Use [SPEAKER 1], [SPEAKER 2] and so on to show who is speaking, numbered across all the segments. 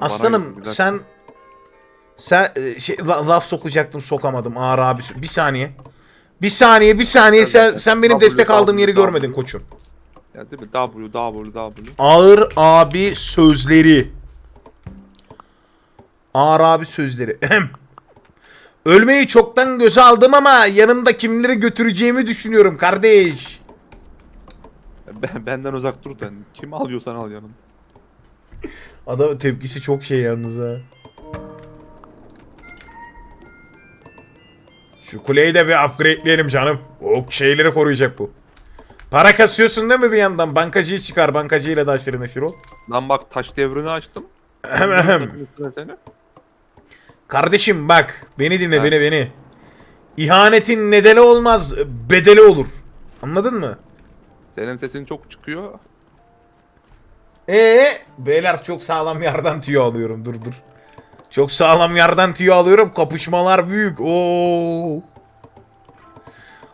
[SPEAKER 1] Aslanım
[SPEAKER 2] dakika.
[SPEAKER 1] sen sen e, şey, la- laf sokacaktım sokamadım ağır abi. Bir saniye. Bir saniye bir saniye sen sen benim
[SPEAKER 2] W,
[SPEAKER 1] destek aldığım yeri
[SPEAKER 2] W.
[SPEAKER 1] görmedin koçum.
[SPEAKER 2] Ya değil mi? W, W, W.
[SPEAKER 1] Ağır abi sözleri. Ağır abi sözleri. Ölmeyi çoktan göze aldım ama yanımda kimleri götüreceğimi düşünüyorum kardeş.
[SPEAKER 2] Ben, benden uzak dur sen. Kimi alıyorsan al yanında.
[SPEAKER 1] Adam tepkisi çok şey yalnız ha. Şu kuleyi de bir upgrade'leyelim canım. O şeyleri koruyacak bu. Para kasıyorsun değil mi bir yandan? Bankacıyı çıkar. Bankacıyla da aşırı neşir ol.
[SPEAKER 2] Lan bak taş devrini açtım.
[SPEAKER 1] Kardeşim bak. Beni dinle
[SPEAKER 2] Ha.
[SPEAKER 1] beni beni. İhanetin nedeni olmaz. Bedeli olur. Anladın mı?
[SPEAKER 2] Senin sesin çok çıkıyor.
[SPEAKER 1] Ee, beyler çok sağlam yerden tüyo alıyorum. Dur dur. Çok sağlam yerden tüyo alıyorum. Kapışmalar büyük. Oo.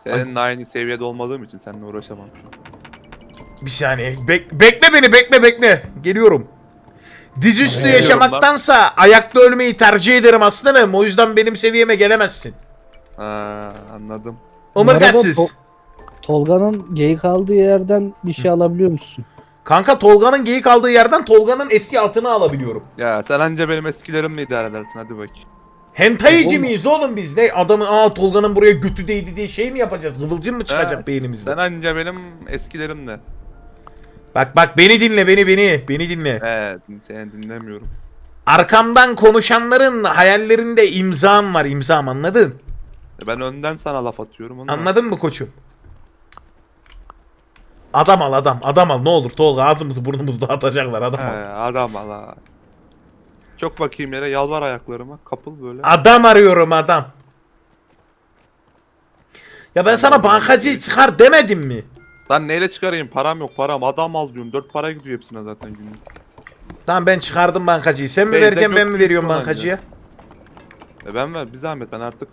[SPEAKER 2] Seninle aynı seviyede olmadığım için seninle uğraşamam şu an.
[SPEAKER 1] Bir saniye. Bek- bekle beni, bekle bekle. Geliyorum. Dizüstü
[SPEAKER 2] Geliyorum
[SPEAKER 1] yaşamaktansa ayakta ölmeyi tercih ederim aslanım. O yüzden benim seviyeme gelemezsin.
[SPEAKER 2] Ha, anladım.
[SPEAKER 1] Omurgasız.
[SPEAKER 3] Merhaba, To- Tolga'nın geyik aldığı yerden bir şey alabiliyor musun?
[SPEAKER 1] Kanka Tolga'nın geyik aldığı yerden Tolga'nın eski atını alabiliyorum.
[SPEAKER 2] Ya sen anca benim eskilerimle idare edersin hadi bakayım.
[SPEAKER 1] Hentaici miyiz oğlum biz? Ne adamın aa Tolga'nın buraya götü değdi diye şey mi yapacağız? Kıvılcım mı çıkacak
[SPEAKER 2] Ha,
[SPEAKER 1] beynimizde?
[SPEAKER 2] Sen anca benim eskilerimle.
[SPEAKER 1] Bak bak beni dinle beni beni beni dinle.
[SPEAKER 2] Evet seni dinlemiyorum.
[SPEAKER 1] Arkamdan konuşanların hayallerinde imzam var imzam anladın?
[SPEAKER 2] Ben önden sana laf atıyorum. Onu
[SPEAKER 1] Anladın mı koçum? Adam al adam adam al ne olur Tolga ağzımızı burnumuzu dağıtacaklar adam
[SPEAKER 2] He,
[SPEAKER 1] al.
[SPEAKER 2] adam ala. Çok bakayım yere yalvar ayaklarıma kapıl böyle.
[SPEAKER 1] Adam arıyorum adam. Ya ben sana bankacıyı çıkar demedim mi?
[SPEAKER 2] Lan neyle çıkarayım param yok param adam al diyorum. Dört para gidiyor hepsine zaten günlük.
[SPEAKER 1] Tamam ben çıkardım bankacıyı. Sen mi
[SPEAKER 2] Beyza
[SPEAKER 1] vereceksin ben mi veriyorum bankacıya?
[SPEAKER 2] E ben ver bir zahmet ben artık.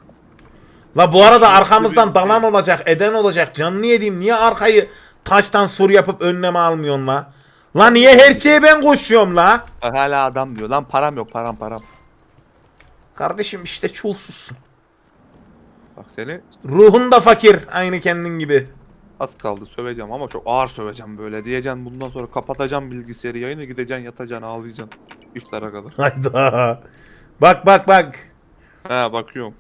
[SPEAKER 1] La bu arada arkamızdan dalan olacak, eden olacak. Canını yediğim niye arkayı taştan sur yapıp önleme almıyorsun la? La niye her şeye ben koşuyorum la?
[SPEAKER 2] Bak Hala adam diyor lan param yok param param.
[SPEAKER 1] Kardeşim işte çulsuzsun.
[SPEAKER 2] Bak seni
[SPEAKER 1] Ruhun da fakir aynı kendin gibi.
[SPEAKER 2] az kaldı söveceğim ama çok ağır söveceğim böyle. Diyeceksin bundan sonra kapatacağım bilgisayarı yayını gideceksin yatacaksın ağlayacaksın. İftara kadar.
[SPEAKER 1] Hayda. Bak bak bak.
[SPEAKER 2] He bakıyorum.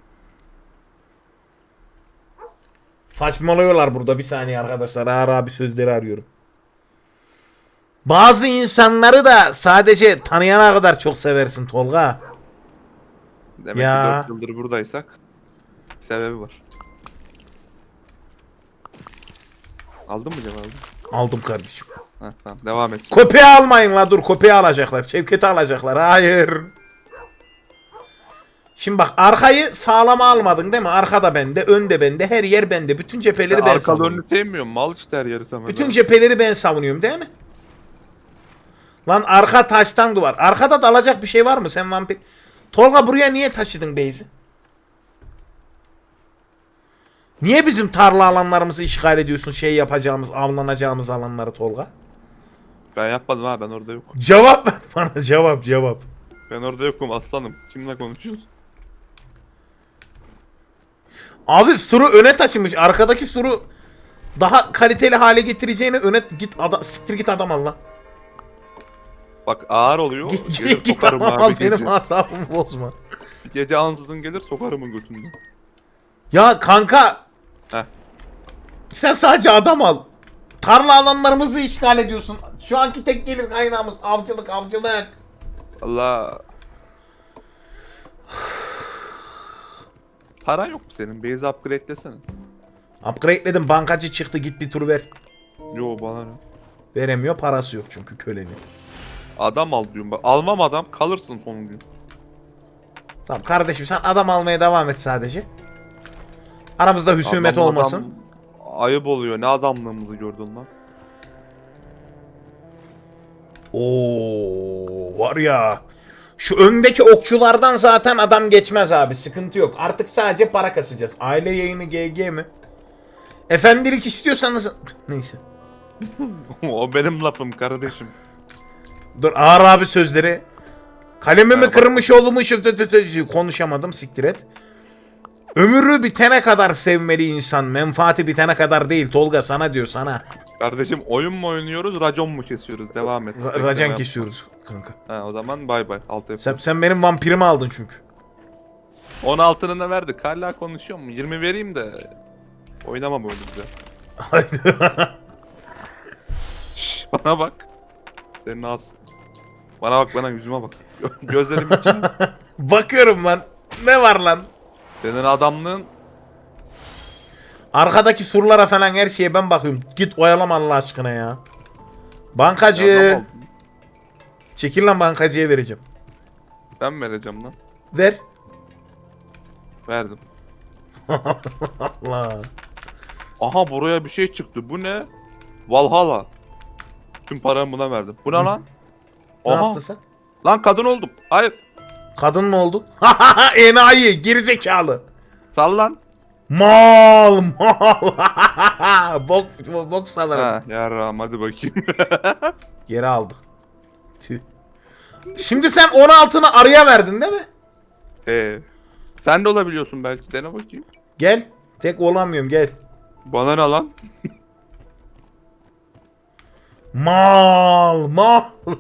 [SPEAKER 1] Saçmalıyorlar burada bir saniye arkadaşlar. Ağır abi sözleri arıyorum. Bazı insanları da sadece tanıyana kadar çok seversin Tolga.
[SPEAKER 2] Demek
[SPEAKER 1] Ya.
[SPEAKER 2] ki 4 yıldır buradaysak sebebi var. Aldın mı cevabı?
[SPEAKER 1] Aldım kardeşim.
[SPEAKER 2] Heh, tamam devam et.
[SPEAKER 1] Köpeği almayın la dur köpeği alacaklar. Şevket'i alacaklar. Hayır. Şimdi bak arkayı sağlama almadın değil mi? Arkada bende, önde bende, her yer bende. Bütün cepheleri ben
[SPEAKER 2] Arkalı
[SPEAKER 1] savunuyorum.
[SPEAKER 2] önünü sevmiyorum. Mal işte her yeri sen.
[SPEAKER 1] Bütün cepheleri ben savunuyorum değil mi? Lan arka taştan duvar. Arkada dalacak bir şey var mı sen vampir? Tolga buraya niye taşıdın Beyzi? Niye bizim tarla alanlarımızı işgal ediyorsun şey yapacağımız, avlanacağımız alanları Tolga?
[SPEAKER 2] Ben yapmadım ha ben orada yokum.
[SPEAKER 1] Cevap ver bana cevap cevap.
[SPEAKER 2] Ben orada yokum aslanım. Kimle konuşuyoruz?
[SPEAKER 1] Abi suru öne taşımış. Arkadaki suru daha kaliteli hale getireceğine öne git adam siktir git adam al lan.
[SPEAKER 2] Bak ağır oluyor.
[SPEAKER 1] Git,
[SPEAKER 2] gelir
[SPEAKER 1] git
[SPEAKER 2] sokarım
[SPEAKER 1] adam
[SPEAKER 2] abi
[SPEAKER 1] al
[SPEAKER 2] gece.
[SPEAKER 1] benim asabımı bozma.
[SPEAKER 2] Gece ansızın gelir sokarımın götünden.
[SPEAKER 1] Ya kanka
[SPEAKER 2] Heh.
[SPEAKER 1] sen sadece adam al. Tarla alanlarımızı işgal ediyorsun. Şu anki tek gelir kaynağımız avcılık avcılık.
[SPEAKER 2] Allah. Paran yok mu senin? Base upgrade'lesene.
[SPEAKER 1] Upgrade'ledim bankacı çıktı git bir tur ver.
[SPEAKER 2] Yo bana ne?
[SPEAKER 1] Veremiyor parası yok çünkü kölenin.
[SPEAKER 2] Adam al diyorum bak. Almam adam kalırsın son gün.
[SPEAKER 1] Tamam kardeşim sen adam almaya devam et sadece. Aramızda husumet
[SPEAKER 2] Adam-
[SPEAKER 1] olmasın.
[SPEAKER 2] adam ayıp oluyor. Ne adamlığımızı gördün lan.
[SPEAKER 1] Oo var ya. Şu öndeki okçulardan zaten adam geçmez abi. Sıkıntı yok. Artık sadece para kasacağız. Aile yayını GG mi? Efendilik istiyorsanız... Neyse.
[SPEAKER 2] o benim lafım kardeşim.
[SPEAKER 1] Dur ağır abi sözleri. Kalemimi
[SPEAKER 2] Merhaba.
[SPEAKER 1] kırmış olmuş konuşamadım siktir et. Ömrü bitene kadar sevmeli insan. Menfaati bitene kadar değil. Tolga sana diyor sana.
[SPEAKER 2] Kardeşim oyun mu oynuyoruz, racon mu kesiyoruz? Devam et.
[SPEAKER 1] Ra-
[SPEAKER 2] yap.
[SPEAKER 1] kesiyoruz kanka.
[SPEAKER 2] Ha, o zaman bay bay.
[SPEAKER 1] Sen, sen benim vampirimi aldın çünkü.
[SPEAKER 2] 16'ını da verdik. Hala konuşuyor mu? 20 vereyim de oynamam öyle güzel.
[SPEAKER 1] Haydi.
[SPEAKER 2] Şş, bana bak. Senin az. Bana bak bana yüzüme bak. Gözlerim için.
[SPEAKER 1] Bakıyorum lan. Ne var lan?
[SPEAKER 2] Senin adamlığın
[SPEAKER 1] Arkadaki surlara falan her şeye ben bakıyorum. Git oyalama Allah aşkına ya. Bankacı. Çekil lan bankacıya vereceğim.
[SPEAKER 2] Ben vereceğim lan.
[SPEAKER 1] Ver.
[SPEAKER 2] Verdim.
[SPEAKER 1] Allah.
[SPEAKER 2] Aha buraya bir şey çıktı. Bu ne? Valhalla. Tüm paramı buna verdim. Bu ne lan?
[SPEAKER 1] Ne
[SPEAKER 2] Aha.
[SPEAKER 1] yaptın sen?
[SPEAKER 2] Lan kadın oldum. Hayır.
[SPEAKER 1] Kadın mı oldun? Enayi, gerizekalı.
[SPEAKER 2] Sal lan.
[SPEAKER 1] Mal, mal. bok, bok, bok salarım.
[SPEAKER 2] Ha, yarram hadi bakayım.
[SPEAKER 1] Geri aldı. Şimdi sen 16'ını arıya verdin değil mi?
[SPEAKER 2] Ee, sen de olabiliyorsun belki. Dene bakayım.
[SPEAKER 1] Gel. Tek olamıyorum gel.
[SPEAKER 2] Bana ne lan?
[SPEAKER 1] Mal, mal.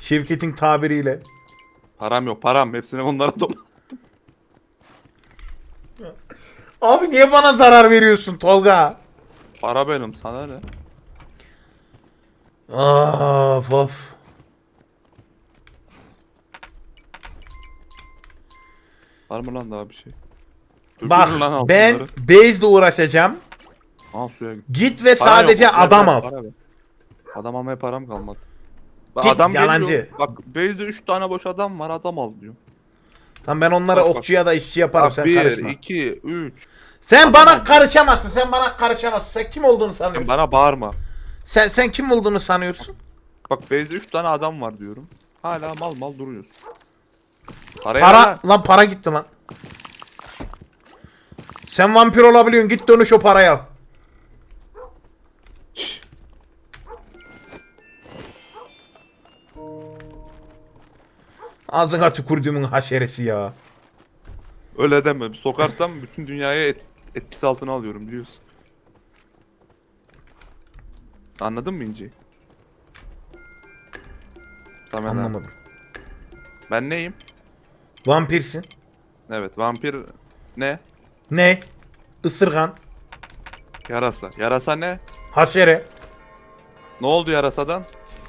[SPEAKER 1] Şevket'in tabiriyle.
[SPEAKER 2] Param yok param. Hepsini onlara dom.
[SPEAKER 1] Abi niye bana zarar veriyorsun Tolga?
[SPEAKER 2] Para benim sana ne?
[SPEAKER 1] Of of.
[SPEAKER 2] Var mı lan daha bir şey? Dökülün
[SPEAKER 1] Bak
[SPEAKER 2] lan altınları.
[SPEAKER 1] ben base'le uğraşacağım.
[SPEAKER 2] Al suya git.
[SPEAKER 1] Git ve
[SPEAKER 2] Para
[SPEAKER 1] sadece
[SPEAKER 2] yok,
[SPEAKER 1] adam al.
[SPEAKER 2] para ver. Adam almaya param kalmadı. Bak,
[SPEAKER 1] Git,
[SPEAKER 2] adam
[SPEAKER 1] yalancı.
[SPEAKER 2] geliyor. Bak base'de 3 tane boş adam var adam al diyor.
[SPEAKER 1] Tamam ben onlara
[SPEAKER 2] Bak, bak.
[SPEAKER 1] okçuya da işçi yaparım
[SPEAKER 2] Bak
[SPEAKER 1] sen
[SPEAKER 2] 1,
[SPEAKER 1] karışma.
[SPEAKER 2] 2, 3.
[SPEAKER 1] Sen
[SPEAKER 2] Adam
[SPEAKER 1] bana
[SPEAKER 2] ol.
[SPEAKER 1] karışamazsın. Sen bana karışamazsın. Sen kim olduğunu sanıyorsun?
[SPEAKER 2] Bana bağırma.
[SPEAKER 1] Sen sen kim olduğunu sanıyorsun?
[SPEAKER 2] Bak base'de 3 tane adam var diyorum. Hala mal mal duruyorsun. Paraya
[SPEAKER 1] Para
[SPEAKER 2] lan.
[SPEAKER 1] lan para gitti lan. Sen vampir olabiliyorsun. Git dönüş o parayı al. Ağzına tükürdüğümün haşeresi ya.
[SPEAKER 2] Öyle deme. Sokarsam bütün dünyayı et, etkisi altına alıyorum biliyorsun. Anladın mı İnci? Samet abi.
[SPEAKER 1] Anlamadım.
[SPEAKER 2] Ben neyim?
[SPEAKER 1] Vampirsin.
[SPEAKER 2] Evet vampir ne?
[SPEAKER 1] Ne? Isırgan.
[SPEAKER 2] Yarasa. Yarasa ne?
[SPEAKER 1] Haşere.
[SPEAKER 2] Ne oldu yarasadan?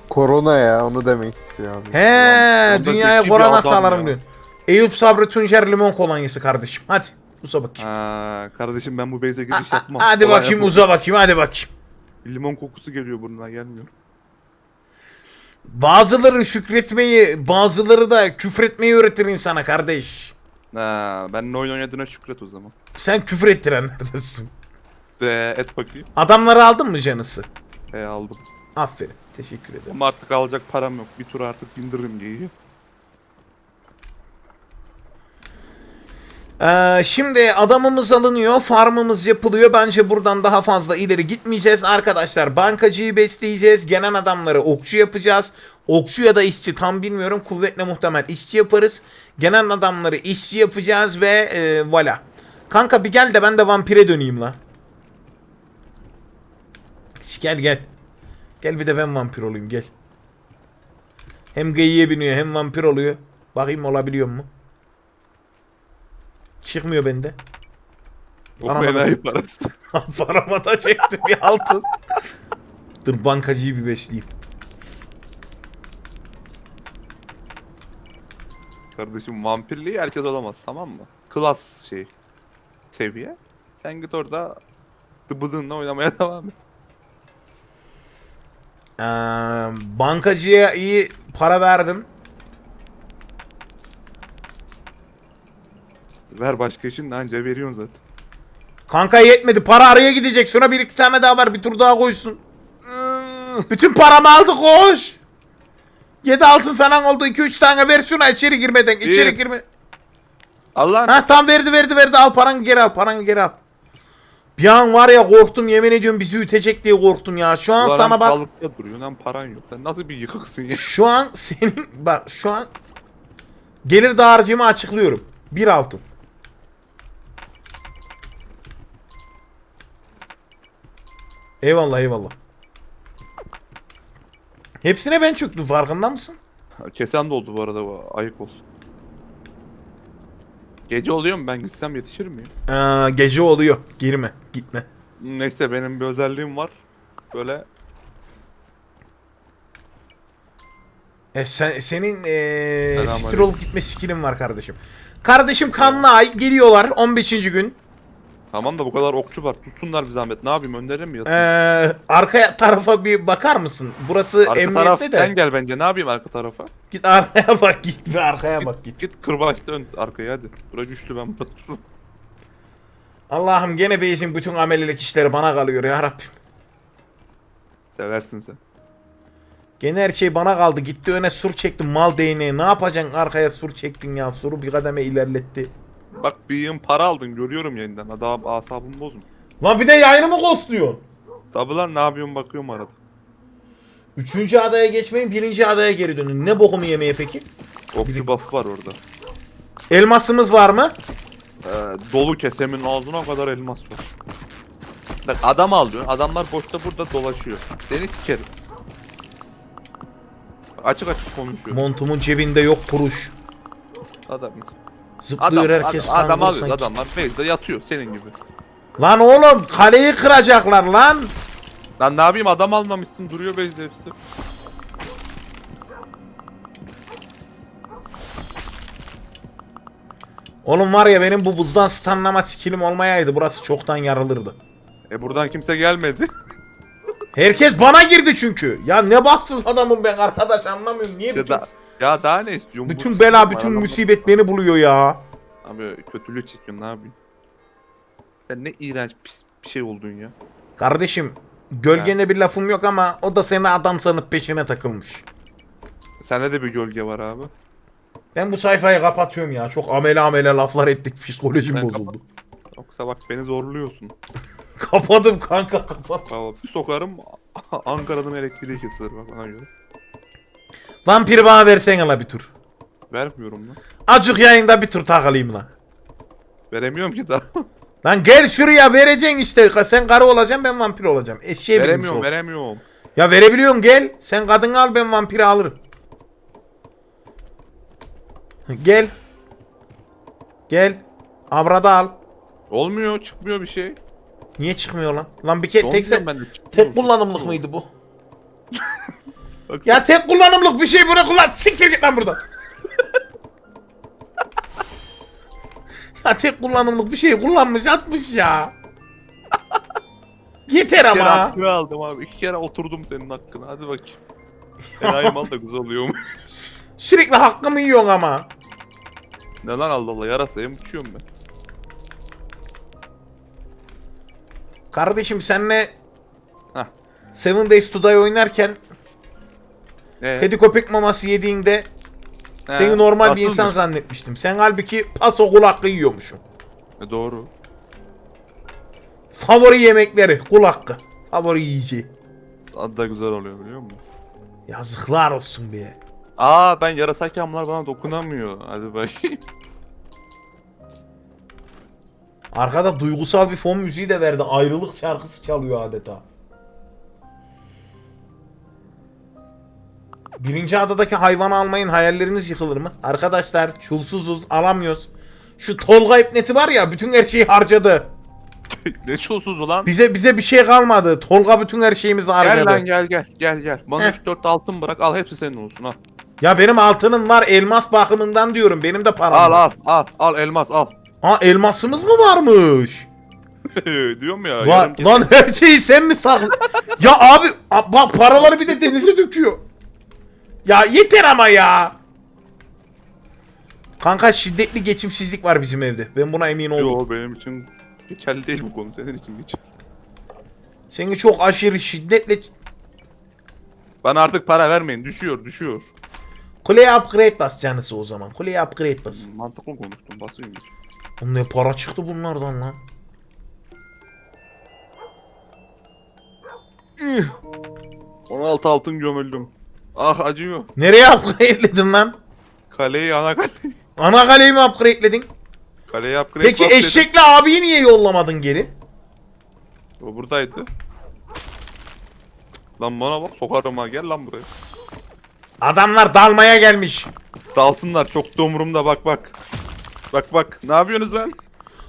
[SPEAKER 4] Korona ya onu demek istiyor abi.
[SPEAKER 1] He,
[SPEAKER 2] onda
[SPEAKER 1] dünyaya
[SPEAKER 2] zeki bir
[SPEAKER 1] korona
[SPEAKER 2] adam
[SPEAKER 1] sağlarım
[SPEAKER 2] ya.
[SPEAKER 1] diyorsun. Eyüp Sabri Tuncer limon kolonyası kardeşim. Hadi uza bakayım.
[SPEAKER 2] Ha, kardeşim ben bu base'e giriş yapmam.
[SPEAKER 1] hadi
[SPEAKER 2] Kolay
[SPEAKER 1] bakayım
[SPEAKER 2] yapalım.
[SPEAKER 1] uza bakayım hadi bakayım.
[SPEAKER 2] Limon kokusu geliyor burnuna gelmiyor.
[SPEAKER 1] Bazıları şükretmeyi, bazıları da küfretmeyi öğretir insana kardeş.
[SPEAKER 2] Ha, ben oyun oynadığına şükret o zaman.
[SPEAKER 1] Sen küfür ettirenlerdesin.
[SPEAKER 2] De et bakayım.
[SPEAKER 1] Adamları aldın mı canısı?
[SPEAKER 2] He aldım.
[SPEAKER 1] Aferin. Teşekkür ederim.
[SPEAKER 2] Ama artık alacak param yok. Bir tur artık bindiririm diye.
[SPEAKER 1] Ee, şimdi adamımız alınıyor, farmımız yapılıyor. Bence buradan daha fazla ileri gitmeyeceğiz arkadaşlar. Bankacıyı besleyeceğiz. Gelen adamları okçu yapacağız. Okçu ya da işçi tam bilmiyorum. Kuvvetle muhtemel işçi yaparız. Gelen adamları işçi yapacağız ve e, voilà. Kanka bir gel de ben de vampire döneyim la. Gel gel. Gel bir de ben vampir olayım gel. Hem geyiğe biniyor hem vampir oluyor. Bakayım olabiliyor mu? Çıkmıyor bende.
[SPEAKER 2] O enayi parası.
[SPEAKER 1] Parama da çekti bir altın. Dur bankacıyı bir besleyeyim.
[SPEAKER 2] Kardeşim vampirliği herkes olamaz tamam mı? Klas şey. Seviye. Sen git orada dıbıdınla oynamaya devam et.
[SPEAKER 1] Ee, bankacıya iyi para verdim.
[SPEAKER 2] Ver başka işin de anca veriyorsun zaten.
[SPEAKER 1] Kanka yetmedi. Para araya gidecek. Sonra bir iki tane daha var. Bir tur daha koysun. Bütün paramı aldı koş. 7 altın falan oldu. 2-3 tane ver şuna içeri girmeden. İçeri
[SPEAKER 2] Bir.
[SPEAKER 1] girme.
[SPEAKER 2] Allah
[SPEAKER 1] Ha tam verdi verdi verdi. Al paranı geri al. Paranı geri al. Bir an var ya korktum yemin ediyorum bizi ütecek diye korktum ya. Şu an sana bak.
[SPEAKER 2] Balıkta duruyorsun hem paran yok. Sen nasıl bir yıkıksın ya?
[SPEAKER 1] Şu an senin bak şu an gelir dağarcığımı açıklıyorum. Bir altın. Eyvallah eyvallah. Hepsine ben çöktüm farkında mısın?
[SPEAKER 2] Kesen doldu bu arada bu, ayık ol. Gece oluyor mu ben gitsem yetişir miyim?
[SPEAKER 1] Ee, gece oluyor. Girme. Gitme.
[SPEAKER 2] Neyse benim bir özelliğim var. Böyle
[SPEAKER 1] E, sen, senin
[SPEAKER 2] Selamünaleyküm.
[SPEAKER 1] siktir olup gitme skillin var kardeşim. Kardeşim kanlı ay geliyorlar 15. gün.
[SPEAKER 2] Tamam da bu kadar okçu var. Tutsunlar bir zahmet. Ne yapayım önderine mi
[SPEAKER 1] Ee,
[SPEAKER 2] yatayım?
[SPEAKER 1] arka tarafa bir bakar mısın? Burası
[SPEAKER 2] arka
[SPEAKER 1] emniyette
[SPEAKER 2] taraf
[SPEAKER 1] de.
[SPEAKER 2] sen gel bence. Ne yapayım arka tarafa?
[SPEAKER 1] Git arkaya bak git bir arkaya bak git.
[SPEAKER 2] Git kırbaçta ön arkaya hadi. Bura güçlü ben burada dururum.
[SPEAKER 1] Allah'ım gene beyzin bütün amelilik işleri bana kalıyor ya Rabbim.
[SPEAKER 2] Seversin sen.
[SPEAKER 1] Gene her şey bana kaldı. Gitti öne sur çekti mal değneği. Ne yapacaksın arkaya sur çektin ya. Suru bir kademe ilerletti.
[SPEAKER 2] Bak bir yığın para aldın görüyorum yayından. Adam asabımı bozma.
[SPEAKER 1] Lan bir de yayını mı ghostluyor?
[SPEAKER 2] Tabi lan ne yapıyorum bakıyorum arada.
[SPEAKER 1] Üçüncü adaya geçmeyin birinci adaya geri dönün. Ne bokumu yemeye peki?
[SPEAKER 2] Okçu buff'ı var orada.
[SPEAKER 1] Elmasımız var mı?
[SPEAKER 2] Ee, dolu kesemin ağzına kadar elmas var. Bak adam alıyorsun. Adamlar boşta burada dolaşıyor. Seni sikerim. Açık açık konuşuyor.
[SPEAKER 1] Montumun cebinde yok kuruş.
[SPEAKER 2] Adam.
[SPEAKER 1] Zıplıyor
[SPEAKER 2] Adam,
[SPEAKER 1] herkes
[SPEAKER 2] adam, adam alıyor
[SPEAKER 1] sanki.
[SPEAKER 2] adamlar. Base'de yatıyor senin gibi.
[SPEAKER 1] Lan oğlum kaleyi kıracaklar lan.
[SPEAKER 2] Lan ne yapayım adam almamışsın duruyor base'de hepsi.
[SPEAKER 1] Oğlum var ya benim bu buzdan stunlama skillim olmayaydı burası çoktan yarılırdı.
[SPEAKER 2] E buradan kimse gelmedi.
[SPEAKER 1] Herkes bana girdi çünkü. Ya ne baksız adamım ben arkadaş anlamıyorum. Niye
[SPEAKER 2] ya,
[SPEAKER 1] bütün,
[SPEAKER 2] da, ya daha ne istiyorsun?
[SPEAKER 1] bütün
[SPEAKER 2] Bu
[SPEAKER 1] bela bütün
[SPEAKER 2] var,
[SPEAKER 1] musibet beni buluyor ya.
[SPEAKER 2] Abi kötülüğü çekiyorsun ne yapayım? Sen ne iğrenç pis bir şey oldun ya.
[SPEAKER 1] Kardeşim gölgene bir lafım yok ama o da seni adam sanıp peşine takılmış.
[SPEAKER 2] Sende de bir gölge var abi.
[SPEAKER 1] Ben bu sayfayı kapatıyorum ya. Çok amele amele laflar ettik. Psikolojim
[SPEAKER 2] Ben
[SPEAKER 1] bozuldu.
[SPEAKER 2] Yoksa bak beni zorluyorsun.
[SPEAKER 1] Kapadım kanka kapat.
[SPEAKER 2] Valla bir sokarım Ankara'nın elektriği kesilir bak ona göre.
[SPEAKER 1] Vampir bana versene la bir tur.
[SPEAKER 2] Vermiyorum lan.
[SPEAKER 1] Acık yayında bir tur takılayım la.
[SPEAKER 2] Veremiyorum ki daha.
[SPEAKER 1] Lan gel şuraya vereceksin işte. Sen karı olacaksın ben vampir olacağım. Eşeğe binmiş
[SPEAKER 2] veremiyorum
[SPEAKER 1] ol.
[SPEAKER 2] veremiyorum.
[SPEAKER 1] Ya verebiliyorsun gel. Sen kadını al ben vampiri alırım. Gel. Gel. Abrada al.
[SPEAKER 2] Olmuyor çıkmıyor bir şey.
[SPEAKER 1] Niye çıkmıyor lan? Lan bir tek,
[SPEAKER 2] ben de çıkmıyor.
[SPEAKER 1] tek kullanımlık mıydı bu?
[SPEAKER 2] Bak
[SPEAKER 1] Ya tek kullanımlık bir şey bunu kullan. Siktir git lan buradan. ya tek kullanımlık bir şey kullanmış atmış ya. Yeter
[SPEAKER 2] İki kere
[SPEAKER 1] ama.
[SPEAKER 2] hakkını aldım abi. İki kere oturdum senin hakkına. Hadi bakayım. Enayi mal da güzel oluyor mu?
[SPEAKER 1] Sürekli hakkımı yiyorsun ama.
[SPEAKER 2] ne lan Allah Allah yarasayım uçuyorum ben.
[SPEAKER 1] Kardeşim senle
[SPEAKER 2] Hah.
[SPEAKER 1] Seven Days to Die oynarken
[SPEAKER 2] Ee,
[SPEAKER 1] kedi köpek maması yediğinde
[SPEAKER 2] he,
[SPEAKER 1] seni normal bir
[SPEAKER 2] atılmış.
[SPEAKER 1] insan zannetmiştim. Sen halbuki paso kul hakkı yiyormuşsun.
[SPEAKER 2] E, doğru.
[SPEAKER 1] Favori yemekleri kul hakkı. Favori yiyeceği.
[SPEAKER 2] Adı da güzel oluyor biliyor musun?
[SPEAKER 1] Yazıklar olsun be.
[SPEAKER 2] Aa ben yarasayken bunlar bana dokunamıyor. Hadi bakayım.
[SPEAKER 1] Arkada duygusal bir fon müziği de verdi. Ayrılık şarkısı çalıyor adeta. Birinci adadaki hayvanı almayın hayalleriniz yıkılır mı? Arkadaşlar çulsuzuz alamıyoruz. Şu Tolga ipnesi var ya bütün her şeyi harcadı.
[SPEAKER 2] ne çulsuz ulan.
[SPEAKER 1] Bize bize bir şey kalmadı. Tolga bütün her şeyimizi harcadı.
[SPEAKER 2] Gel lan gel gel gel gel. Bana
[SPEAKER 1] Heh.
[SPEAKER 2] 3-4 altın bırak al hepsi senin olsun al.
[SPEAKER 1] Ya benim altınım var elmas bakımından diyorum. Benim de param
[SPEAKER 2] Al
[SPEAKER 1] var.
[SPEAKER 2] al al al elmas al.
[SPEAKER 1] Ha elmasımız mı varmış?
[SPEAKER 2] Diyorum ya.
[SPEAKER 1] Lan,
[SPEAKER 2] yarım
[SPEAKER 1] lan her şeyi sen mi saklı? ya abi a- bak paraları bir de denize döküyor. Ya yeter ama ya. Kanka şiddetli geçimsizlik var bizim evde. Ben buna emin oldum.
[SPEAKER 2] Yo benim için geçerli değil bu konu senin için geçerli.
[SPEAKER 1] Seni çok aşırı şiddetle
[SPEAKER 2] Bana artık para vermeyin düşüyor düşüyor.
[SPEAKER 1] kuleye upgrade bas canısı o zaman. Kuleye upgrade bas.
[SPEAKER 2] Mantıklı konuştum basayım.
[SPEAKER 1] Oğlum ne para çıktı bunlardan lan. Üh.
[SPEAKER 2] 16 altın gömüldüm. Ah acıyor.
[SPEAKER 1] Nereye upgrade'ledin lan?
[SPEAKER 2] Kaleyi ana kale.
[SPEAKER 1] Ana kaleyi mi upgrade'ledin?
[SPEAKER 2] Kaleyi upgrade
[SPEAKER 1] Peki
[SPEAKER 2] dedim.
[SPEAKER 1] eşekle abiyi niye yollamadın geri?
[SPEAKER 2] O buradaydı. Lan bana bak sokarım ha gel lan buraya.
[SPEAKER 1] Adamlar dalmaya gelmiş.
[SPEAKER 2] Dalsınlar çok da umurumda bak bak. Bak bak ne yapıyorsunuz lan?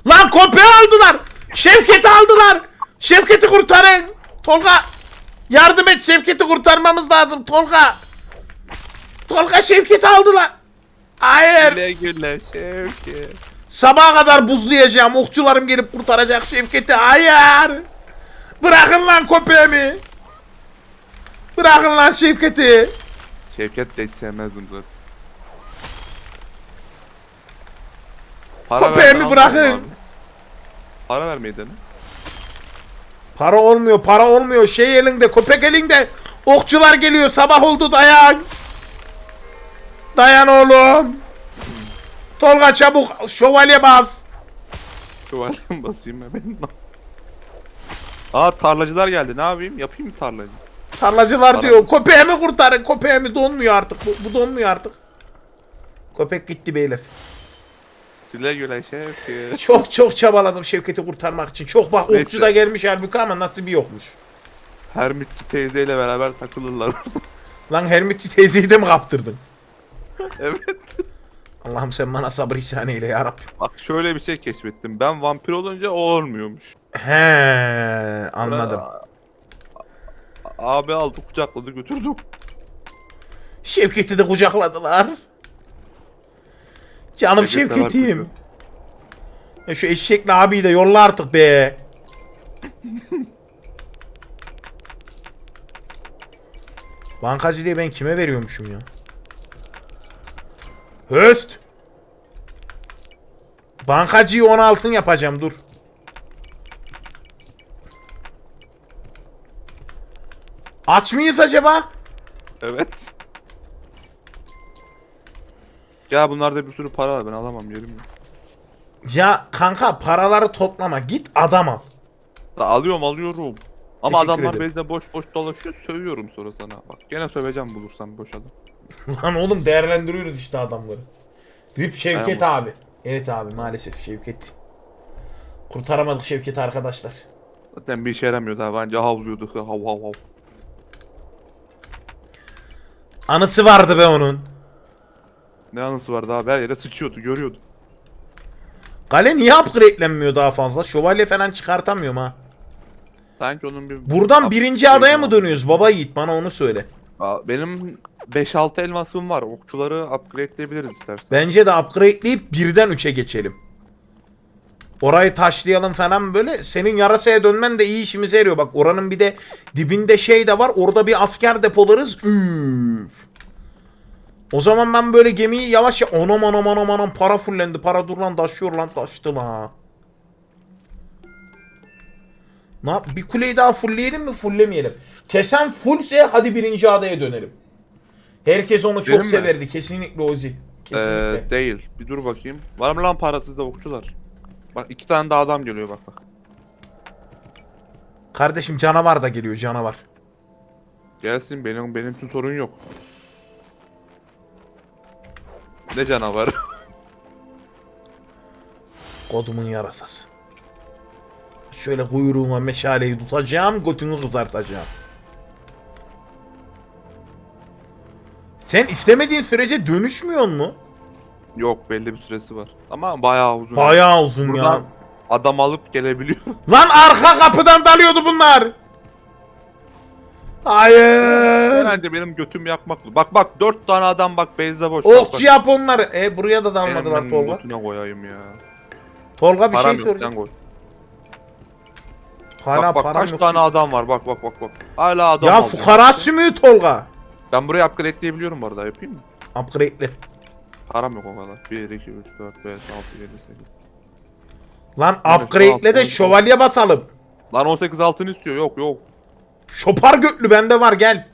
[SPEAKER 1] Lan kopya aldılar. Şevket'i aldılar. Şevket'i kurtarın. Tolga yardım et Şevket'i kurtarmamız lazım Tolga. Tolga Şevket'i aldılar. Hayır.
[SPEAKER 2] Güle güle Şevki.
[SPEAKER 1] Sabaha kadar buzlayacağım. Okçularım gelip kurtaracak Şevket'i. Hayır. Bırakın lan köpeğimi. Bırakın lan Şevket'i.
[SPEAKER 2] Şevket de hiç sevmezdim zaten. Para
[SPEAKER 1] Köpeğimi bırakın.
[SPEAKER 2] abi. Para vermeyi dene.
[SPEAKER 1] Para olmuyor, para olmuyor. Şey elinde, köpek elinde. Okçular geliyor. Sabah oldu dayan. Dayan oğlum. Tolga çabuk şövalye bas.
[SPEAKER 2] Şövalye basayım ya benim. Aa tarlacılar geldi. Ne yapayım? Yapayım mı tarlacı?
[SPEAKER 1] Tarlacılar
[SPEAKER 2] Para.
[SPEAKER 1] diyor. Köpeğimi kurtarın. Köpeğimi donmuyor artık. Bu, bu donmuyor artık. Köpek gitti beyler.
[SPEAKER 2] Güle güle Şevki.
[SPEAKER 1] Çok çok çabaladım Şevket'i kurtarmak için. Çok bak
[SPEAKER 2] Neyse.
[SPEAKER 1] okçu da gelmiş halbuki ama nasibi yokmuş.
[SPEAKER 2] Hermitçi teyzeyle beraber takılırlar.
[SPEAKER 1] Lan Hermitçi teyzeyi de mi kaptırdın?
[SPEAKER 2] evet.
[SPEAKER 1] Allah'ım sen bana sabır ihsan eyle yarabbim.
[SPEAKER 2] Bak şöyle bir şey keşfettim. Ben vampir olunca o olmuyormuş.
[SPEAKER 1] He anladım.
[SPEAKER 2] Abi aldı kucakladı götürdü.
[SPEAKER 1] Şevket'i de kucakladılar. Canım
[SPEAKER 2] de var
[SPEAKER 1] Şevket'im. Ya şu eşekli abiyi de yolla artık be. Bankacı diye ben kime veriyormuşum ya? Höst. Bankacıyı 10 altın yapacağım dur. Aç mıyız acaba?
[SPEAKER 2] Evet. Ya bunlarda bir sürü para var ben alamam yerim yok.
[SPEAKER 1] Ya kanka paraları toplama git adam al.
[SPEAKER 2] Da alıyorum alıyorum. Ama
[SPEAKER 1] Teşekkür
[SPEAKER 2] adamlar
[SPEAKER 1] ederim.
[SPEAKER 2] bezde boş boş dolaşıyor sövüyorum sonra sana. Bak gene söveceğim bulursam boş adam.
[SPEAKER 1] Lan oğlum değerlendiriyoruz işte adamları. Rip Şevket
[SPEAKER 2] Aynen.
[SPEAKER 1] abi. Evet abi maalesef Şevket. Kurtaramadık Şevket arkadaşlar.
[SPEAKER 2] Zaten bir işe yaramıyordu ha. Bence havlıyordu. Hav hav hav.
[SPEAKER 1] Anısı vardı be onun.
[SPEAKER 2] Ne anısı vardı abi her yere sıçıyordu görüyordu.
[SPEAKER 1] Kale niye upgrade'lenmiyor daha fazla? Şövalye falan çıkartamıyorum ha.
[SPEAKER 2] Sanki onun bir...
[SPEAKER 1] Buradan birinci adaya mı dönüyoruz? Baba Yiğit bana onu söyle.
[SPEAKER 2] Aa, Benim 5-6 elmasım var. Okçuları upgrade'leyebiliriz istersen.
[SPEAKER 1] Bence de upgrade'leyip birden 3'e geçelim. Orayı taşlayalım falan böyle. Senin yarasaya dönmen de iyi işimize yarıyor. Bak oranın bir de dibinde şey de var. Orada bir asker depolarız. Üf. O zaman ben böyle gemiyi yavaş ya anam anam anam anam para fullendi. Para dur lan taşıyor lan taştı lan. Ne yap? Bir kuleyi daha fullleyelim mi fulllemeyelim? Kesen fullse hadi birinci adaya dönelim. Herkes onu çok
[SPEAKER 2] Benim mi?
[SPEAKER 1] severdi. Kesinlikle Ozi. Kesinlikle.
[SPEAKER 2] Ee, değil. Bir dur bakayım. Var mı lan parasız da okçular? Bak iki tane daha adam geliyor bak bak.
[SPEAKER 1] Kardeşim canavar da geliyor canavar.
[SPEAKER 2] Gelsin benim benim için sorun yok. Ne canavarı?
[SPEAKER 1] Kodumun yarasası. Şöyle kuyruğuma meşaleyi tutacağım, götünü kızartacağım. Sen istemediğin sürece dönüşmüyor mu?
[SPEAKER 2] yok belli bir süresi var. Ama bayağı uzun.
[SPEAKER 1] Bayağı uzun ya.
[SPEAKER 2] Buradan adam alıp gelebiliyor.
[SPEAKER 1] Lan arka kapıdan dalıyordu bunlar. Hayır.
[SPEAKER 2] Herhalde benim götüm yakmaklı. Bak bak dört tane adam bak base'de boş.
[SPEAKER 1] Okçu
[SPEAKER 2] bak.
[SPEAKER 1] yap onları. E buraya da dalmadılar Tolga.
[SPEAKER 2] götüne koyayım ya.
[SPEAKER 1] Tolga bir
[SPEAKER 2] Param
[SPEAKER 1] şey
[SPEAKER 2] yok sen koy.
[SPEAKER 1] Hala
[SPEAKER 2] bak bak
[SPEAKER 1] param
[SPEAKER 2] kaç
[SPEAKER 1] yok.
[SPEAKER 2] tane adam var bak bak bak bak. Hala adam
[SPEAKER 1] Ya
[SPEAKER 2] alacağım.
[SPEAKER 1] fukara sümüğü Tolga.
[SPEAKER 2] Ben burayı upgrade'leyebiliyorum bu arada yapayım mı?
[SPEAKER 1] Upgrade'le.
[SPEAKER 2] Param yok o kadar. 1, 2, 3, 4, 5, 6, 7, 8.
[SPEAKER 1] Lan upgrade'le de şövalye basalım.
[SPEAKER 2] Lan 18 altın istiyor. Yok yok.
[SPEAKER 1] Şopar götlü bende var gel.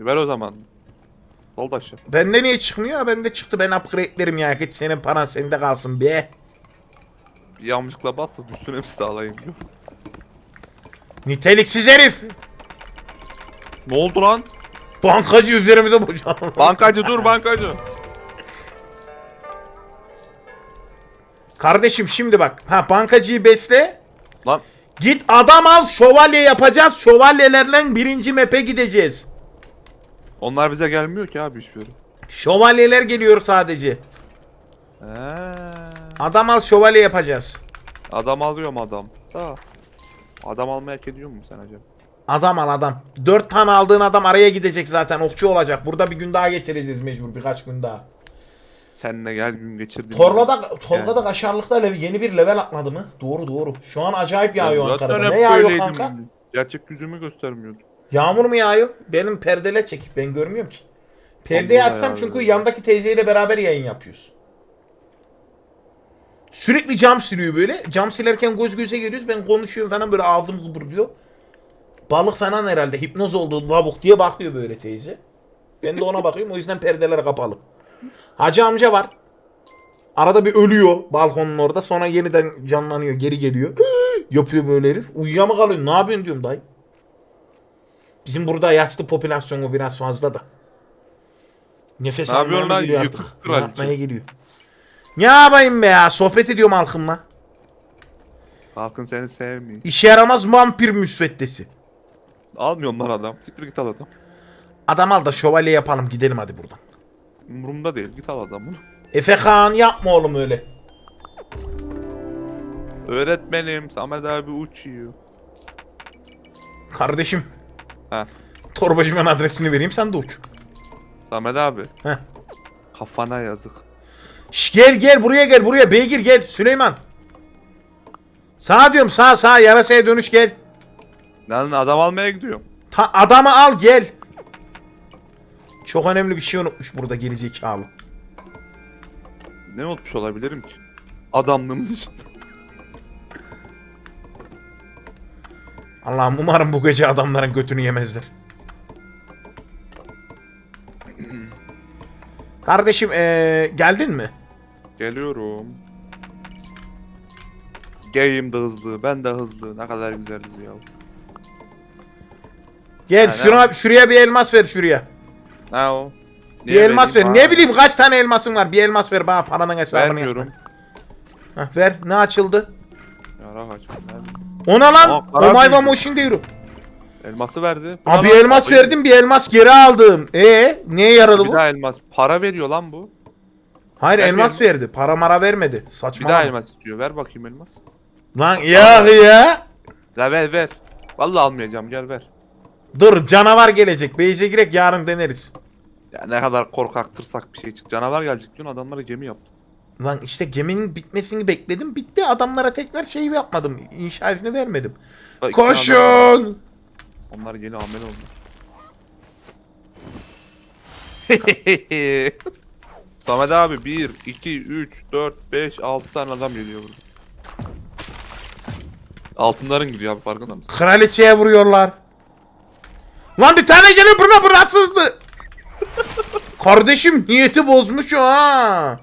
[SPEAKER 2] Ver o zaman. Sol da aşağı.
[SPEAKER 1] Bende niye çıkmıyor? Bende çıktı. Ben upgrade'lerim ya. Git senin paran sende kalsın be.
[SPEAKER 2] Yanlışlıkla bas da düşsün hepsi de alayım.
[SPEAKER 1] Niteliksiz herif.
[SPEAKER 2] Ne oldu lan?
[SPEAKER 1] Bankacı üzerimize boşaldı.
[SPEAKER 2] Bankacı dur bankacı.
[SPEAKER 1] Kardeşim şimdi bak. Ha bankacıyı besle.
[SPEAKER 2] Lan
[SPEAKER 1] Git adam al şövalye yapacağız. Şövalyelerle birinci map'e gideceğiz.
[SPEAKER 2] onlar bize gelmiyor ki abi hiçbir yere.
[SPEAKER 1] Şövalyeler geliyor sadece.
[SPEAKER 2] Ee,
[SPEAKER 1] Adam al şövalye yapacağız.
[SPEAKER 2] adam alıyorum adam. Da. Adam almayı hak ediyor mu sen acaba?
[SPEAKER 1] Adam al adam. Dört tane aldığın adam araya gidecek zaten. Okçu olacak. Burada bir gün daha geçireceğiz mecbur. Birkaç gün daha.
[SPEAKER 2] Seninle gel gün geçirdim.
[SPEAKER 1] Torla'da, Torla'da kaşarlıkta lev- yeni bir level atladı mı? Doğru doğru. Şu an acayip yağıyor
[SPEAKER 2] zaten
[SPEAKER 1] Ankara'da. Ne yağıyor kanka?
[SPEAKER 2] Gerçek yüzümü göstermiyordu.
[SPEAKER 1] Yağmur mu yağıyor? Benim perdeler çekik. Ben görmüyorum ki. Perdeyi
[SPEAKER 2] Allah
[SPEAKER 1] açsam
[SPEAKER 2] ya.
[SPEAKER 1] çünkü yandaki teyzeyle beraber yayın yapıyoruz. Sürekli cam siliyor böyle. Cam silerken göz göze geliyoruz. Ben konuşuyorum falan böyle ağzım kıpırdıyor. Balık falan herhalde hipnoz oldu lavuk diye bakıyor böyle teyze. Ben de ona bakıyorum. O yüzden perdeler kapalı. Hacı amca var. Arada bir ölüyor balkonun orada. Sonra yeniden canlanıyor. Geri geliyor. Yapıyor böyle herif. Uyuya mı kalıyor? Ne yapıyorsun diyorum dayı. Bizim burada yaşlı popülasyonu biraz fazla da. Nefes
[SPEAKER 2] Ne
[SPEAKER 1] almaya
[SPEAKER 2] lan?
[SPEAKER 1] geliyor
[SPEAKER 2] Yıkık
[SPEAKER 1] artık? Ne
[SPEAKER 2] kraliçe.
[SPEAKER 1] yapmaya geliyor? Ne yapayım be ya? Sohbet ediyorum halkımla.
[SPEAKER 2] Halkın seni sevmiyor.
[SPEAKER 1] İşe yaramaz vampir müsveddesi.
[SPEAKER 2] Almıyorum lan adam. Siktir git al adam.
[SPEAKER 1] Adam al da şövalye yapalım gidelim hadi buradan.
[SPEAKER 2] Umurumda değil. Git al adamı.
[SPEAKER 1] Efe Kaan yapma oğlum öyle.
[SPEAKER 2] Öğretmenim Samet abi uçuyor.
[SPEAKER 1] Kardeşim.
[SPEAKER 2] Ha.
[SPEAKER 1] Torbacımın adresini vereyim sen de uç.
[SPEAKER 2] Samet abi.
[SPEAKER 1] Heh.
[SPEAKER 2] Kafana yazık.
[SPEAKER 1] Şş, gel gel buraya gel buraya beygir gel Süleyman. Sağa diyorum sağ sağ yarasaya dönüş gel.
[SPEAKER 2] Lan adam almaya gidiyorum.
[SPEAKER 1] Ta adamı al gel. Çok önemli bir şey unutmuş burada gerizekalı.
[SPEAKER 2] Ne unutmuş olabilirim ki? Adamlığımın dışında.
[SPEAKER 1] Allah'ım umarım bu gece adamların götünü yemezler. Kardeşim ee, geldin mi?
[SPEAKER 2] Geliyorum. Game de hızlı, ben de hızlı. Ne kadar güzeliz ya.
[SPEAKER 1] Gel
[SPEAKER 2] Ha,
[SPEAKER 1] şuna, şuraya bir elmas ver şuraya.
[SPEAKER 2] Ne o?
[SPEAKER 1] Bir
[SPEAKER 2] Niye
[SPEAKER 1] elmas ver.
[SPEAKER 2] vereyim?
[SPEAKER 1] Ne bileyim kaç tane elmasın var. Bir elmas ver bana paranın hesabını
[SPEAKER 2] Vermiyorum.
[SPEAKER 1] Hah, ver. Ne açıldı?
[SPEAKER 2] Yara kaç.
[SPEAKER 1] Ona lan.
[SPEAKER 2] Aa,
[SPEAKER 1] o mayva moşin diyorum.
[SPEAKER 2] Elması verdi.
[SPEAKER 1] Abi
[SPEAKER 2] Buna lan,
[SPEAKER 1] elmas
[SPEAKER 2] kafayı-
[SPEAKER 1] verdim bir elmas geri aldım. E neye yaradı
[SPEAKER 2] Bir
[SPEAKER 1] bu?
[SPEAKER 2] daha elmas. Para veriyor lan bu.
[SPEAKER 1] Hayır
[SPEAKER 2] Ben
[SPEAKER 1] elmas verdi. Para mara vermedi.
[SPEAKER 2] Bir
[SPEAKER 1] Saçma.
[SPEAKER 2] daha elmas istiyor. Ver bakayım elmas.
[SPEAKER 1] Lan ya ya.
[SPEAKER 2] La ver ver. Vallahi almayacağım gel ver.
[SPEAKER 1] Dur canavar gelecek. Beyze girek yarın deneriz.
[SPEAKER 2] Ya ne kadar korkak tırsak bir şey çık. Canavar gelecek diyorsun adamlara gemi yaptı.
[SPEAKER 1] Lan işte geminin bitmesini bekledim. Bitti. Adamlara tekrar şey yapmadım. İnşa izni vermedim.
[SPEAKER 2] Bak, iki tane adam-
[SPEAKER 1] Koşun.
[SPEAKER 2] Onlar yeni amel oldu. Samet abi 1, 2, 3, 4, 5, 6 tane adam geliyor burada. Altınların gidiyor abi farkında mısın?
[SPEAKER 1] Kraliçeye vuruyorlar. Lan bir tane geliyor buna bıraksızdı. Kardeşim niyeti bozmuş o ha.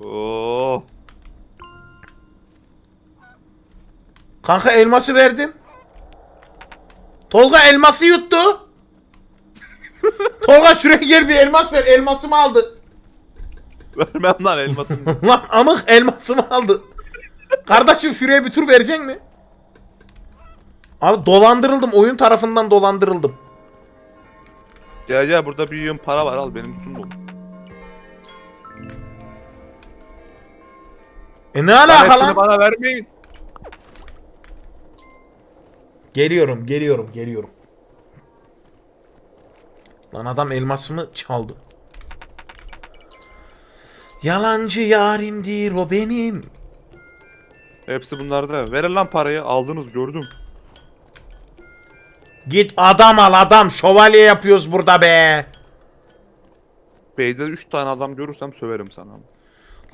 [SPEAKER 2] Oo.
[SPEAKER 1] Kanka elması verdim. Tolga elması yuttu. Tolga şuraya gel bir elmas ver. Elmasımı aldı.
[SPEAKER 2] Vermem lan elmasını.
[SPEAKER 1] Lan amık elmasımı aldı. Kardeşim şuraya bir tur verecek mi? Abi dolandırıldım. Oyun tarafından dolandırıldım.
[SPEAKER 2] gel gel burada bir yığın para var al benim üstüm dolu.
[SPEAKER 1] E ne alaka
[SPEAKER 2] hepsini
[SPEAKER 1] lan?
[SPEAKER 2] bana vermeyin.
[SPEAKER 1] Geliyorum, geliyorum, geliyorum. Lan adam elmasımı çaldı. Yalancı yarimdir o benim.
[SPEAKER 2] Hepsi bunlarda. Verin lan parayı aldınız gördüm.
[SPEAKER 1] Git adam al adam. Şövalye yapıyoruz burada be.
[SPEAKER 2] Beyde 3 tane adam görürsem söverim sana.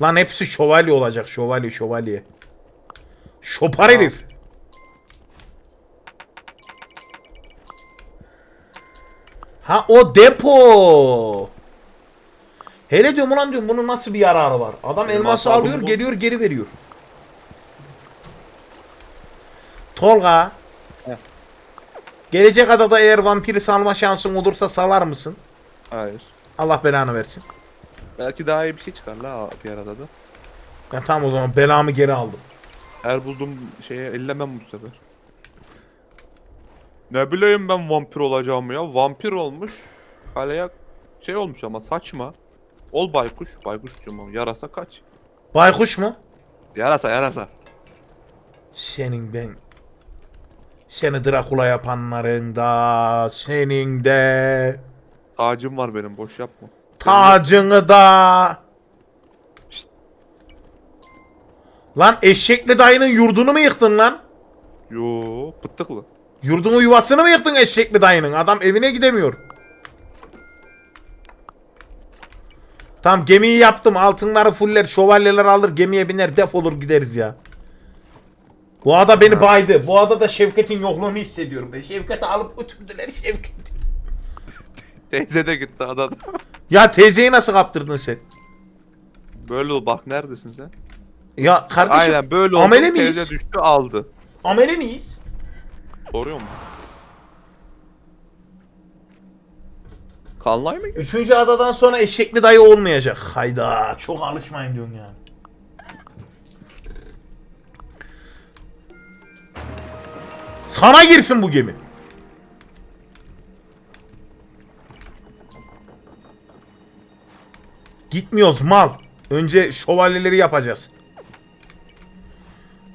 [SPEAKER 1] Lan hepsi şövalye olacak. Şövalye, şövalye. Şopar herif. Ha o depo. Hele diyorum ulan diyorum bunun nasıl bir yararı var? Adam elması
[SPEAKER 2] asabımı
[SPEAKER 1] alıyor geliyor geri veriyor. Tolga. Gelecek adada eğer vampiri salma şansın olursa salar mısın?
[SPEAKER 2] Hayır.
[SPEAKER 1] Allah belanı versin.
[SPEAKER 2] Belki daha iyi bir şey çıkar la diğer adada.
[SPEAKER 1] Ya tamam o zaman belamı geri aldım.
[SPEAKER 2] Her bulduğum şeye ellemem bu sefer. Ne bileyim ben vampir olacağımı ya. Vampir olmuş. Kaleye şey olmuş ama saçma. Ol baykuş. Baykuş diyorum yarasa kaç.
[SPEAKER 1] Baykuş mu?
[SPEAKER 2] Yarasa yarasa.
[SPEAKER 1] Senin ben... Seni Drakula yapanların da senin de
[SPEAKER 2] Tacım var benim boş yapma.
[SPEAKER 1] tacını da
[SPEAKER 2] Şşt.
[SPEAKER 1] Lan eşekli dayının yurdunu mu yıktın lan?
[SPEAKER 2] Yo pıttıklı.
[SPEAKER 1] Yurdunu yuvasını mı yıktın eşekli dayının? Adam evine gidemiyor. Tam gemiyi yaptım. Altınları fuller, şövalyeler alır, gemiye biner, defolur gideriz ya. Bu ada beni baydı. Bu adada Şevket'in yokluğunu hissediyorum. Ben Şevket'i alıp götürdüler Şevket.
[SPEAKER 2] Teyze de gitti adada.
[SPEAKER 1] Ya teyzeyi nasıl kaptırdın sen?
[SPEAKER 2] böyle ol bak neredesin sen?
[SPEAKER 1] Ya kardeşim
[SPEAKER 2] Aynen böyle oldu.
[SPEAKER 1] amele miyiz?
[SPEAKER 2] Teyze düştü aldı.
[SPEAKER 1] amele miyiz?
[SPEAKER 2] Soruyor mu? Kanlay mı?
[SPEAKER 1] Üçüncü adadan sonra eşekli dayı olmayacak. Hayda çok alışmayın diyorsun ya. Sana girsin bu gemi. Gitmiyoruz mal. Önce şövalyeleri yapacağız.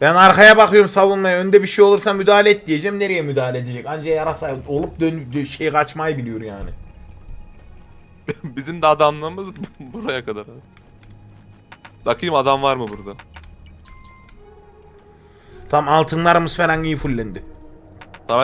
[SPEAKER 1] Ben arkaya bakıyorum savunmaya. Önde bir şey olursa müdahale et diyeceğim. Nereye müdahale edecek? Anca yarasa olup dön şey kaçmayı biliyor yani.
[SPEAKER 2] Bizim de adamlığımız buraya kadar. Bakayım adam var mı burada?
[SPEAKER 1] Tam altınlarımız falan iyi fullendi.